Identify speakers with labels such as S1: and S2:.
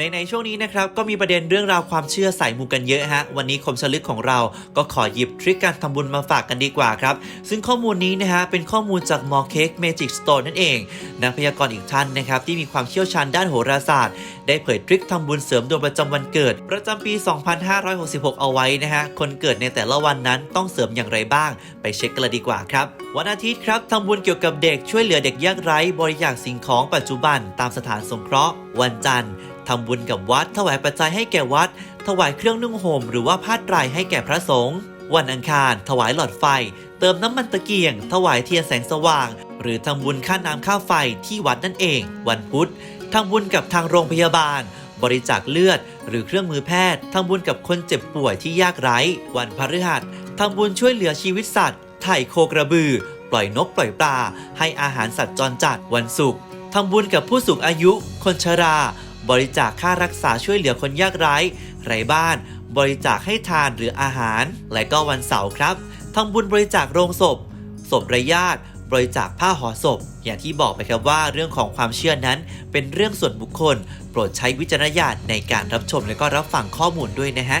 S1: ในในช่วงนี้นะครับก็มีประเด็นเรื่องราวความเชื่อสายมูกันเยอะฮะวันนี้คมชลึกของเราก็ขอหยิบทริคการทำบุญมาฝากกันดีกว่าครับ ซึ่งข้อมูลนี้นะฮะเป็นข้อมูลจากมอเค้กเมจิกสโตนนั่นเอง นักพยากรณ์อีกท่านนะครับที่มีความเชี่ยวชาญด้านโหราศาสตร์ ได้เผยทริคทำบุญเสริมดวงประจำวันเกิด ประจำปี 2566 เอาไว้นะฮะคนเกิดในแต่ละวันนั้นต้องเสริมอย่างไรบ้าง ไปเช็คกันเลยดีกว่าครับวันอาทิตย์ครับทำบุญเกี่ยวกับเด็กช่วยเหลือเด็กยากไร้ บริจาคสิ่งของปัจจุบันตามสถานสงเคราะห์ วันจันทร์ ทำบุญกับวัด ถวายปัจจัยให้แก่วัด ถวายเครื่องนุ่งห่มหรือว่าผ้าไตรให้แก่พระสงฆ์วันอังคาร ถวายหลอดไฟ เติมน้ำมันตะเกียง ถวายเทียนแสงสว่าง หรือทำบุญค่าน้ำค่าไฟที่วัดนั่นเอง วันพุธทำบุญกับทางโรงพยาบาล บริจาคเลือด หรือเครื่องมือแพทย์ทำบุญกับคนเจ็บป่วยที่ยากไร้ วันพฤหัสทำบุญช่วยเหลือชีวิตสัตว์ ไถ่โคกระบือ ปล่อยนกปล่อยปลา ให้อาหารสัตว์จรจัด วันศุกร์ทำบุญกับผู้สูงอายุ คนชรา บริจาคค่ารักษาช่วยเหลือคนยากไร้ ไร้บ้าน บริจาคให้ทานหรืออาหาร และก็วันเสาร์ครับทำบุญบริจาคโรงศพ ศพไร้ญาติบริจาคผ้าห่อศพ อย่างที่บอกไปครับว่าเรื่องของความเชื่อนั้น เป็นเรื่องส่วนบุคคล โปรดใช้วิจารณญาณในการรับชมและก็รับฟังข้อมูลด้วยนะฮะ